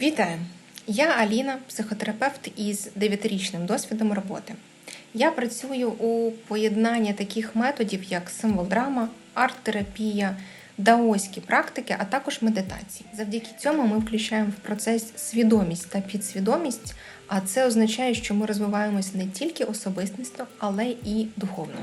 Вітаю! Я Аліна, психотерапевт із 9-річним досвідом роботи. Я працюю у поєднанні таких методів, як символ-драма, арт-терапія, даоські практики, а також медитації. Завдяки цьому ми включаємо в процес свідомість та підсвідомість, а це означає, що ми розвиваємось не тільки особистісно, але і духовно.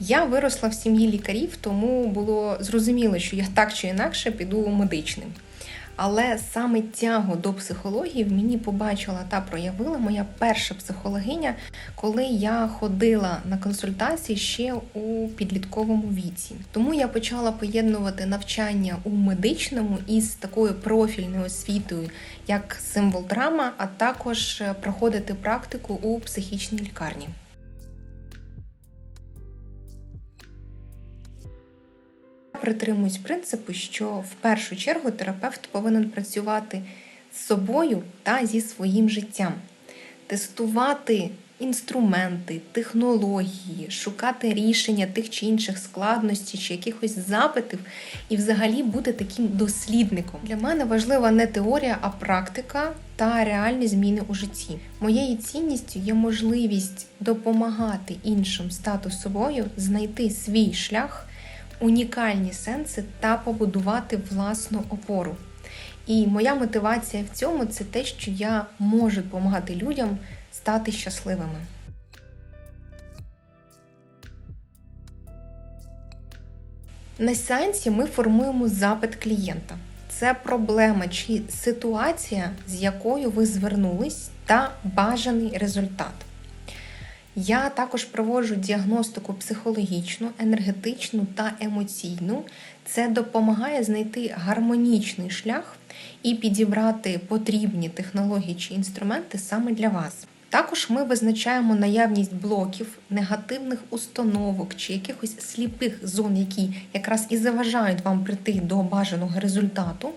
Я виросла в сім'ї лікарів, тому було зрозуміло, що я так чи інакше піду медичним. Але саме тягу до психології в мені побачила та проявила моя перша психологиня, коли я ходила на консультації ще у підлітковому віці. Тому я почала поєднувати навчання у медичному із такою профільною освітою, як символ драма, а також проходити практику у психічній лікарні. Притримуюсь принципу, що в першу чергу терапевт повинен працювати з собою та зі своїм життям, тестувати інструменти, технології, шукати рішення тих чи інших складностей чи якихось запитів, і взагалі бути таким дослідником. Для мене важлива не теорія, а практика та реальні зміни у житті. Моєю цінністю є можливість допомагати іншим стати собою, знайти свій шлях унікальні сенси та побудувати власну опору. І моя мотивація в цьому це те, що я можу допомагати людям стати щасливими. На сеансі ми формуємо запит клієнта. Це проблема чи ситуація, з якою ви звернулись, та бажаний результат. Я також проводжу діагностику психологічну, енергетичну та емоційну. Це допомагає знайти гармонічний шлях і підібрати потрібні технології чи інструменти саме для вас. Також ми визначаємо наявність блоків, негативних установок чи якихось сліпих зон, які якраз і заважають вам прийти до бажаного результату,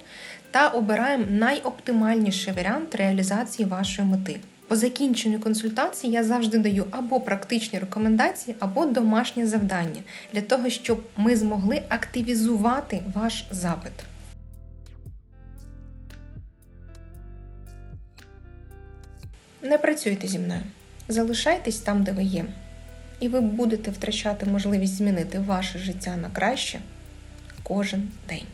та обираємо найоптимальніший варіант реалізації вашої мети. По закінченню консультації я завжди даю або практичні рекомендації, або домашнє завдання для того, щоб ми змогли активізувати ваш запит. Не працюйте зі мною. Залишайтесь там, де ви є, і ви будете втрачати можливість змінити ваше життя на краще кожен день.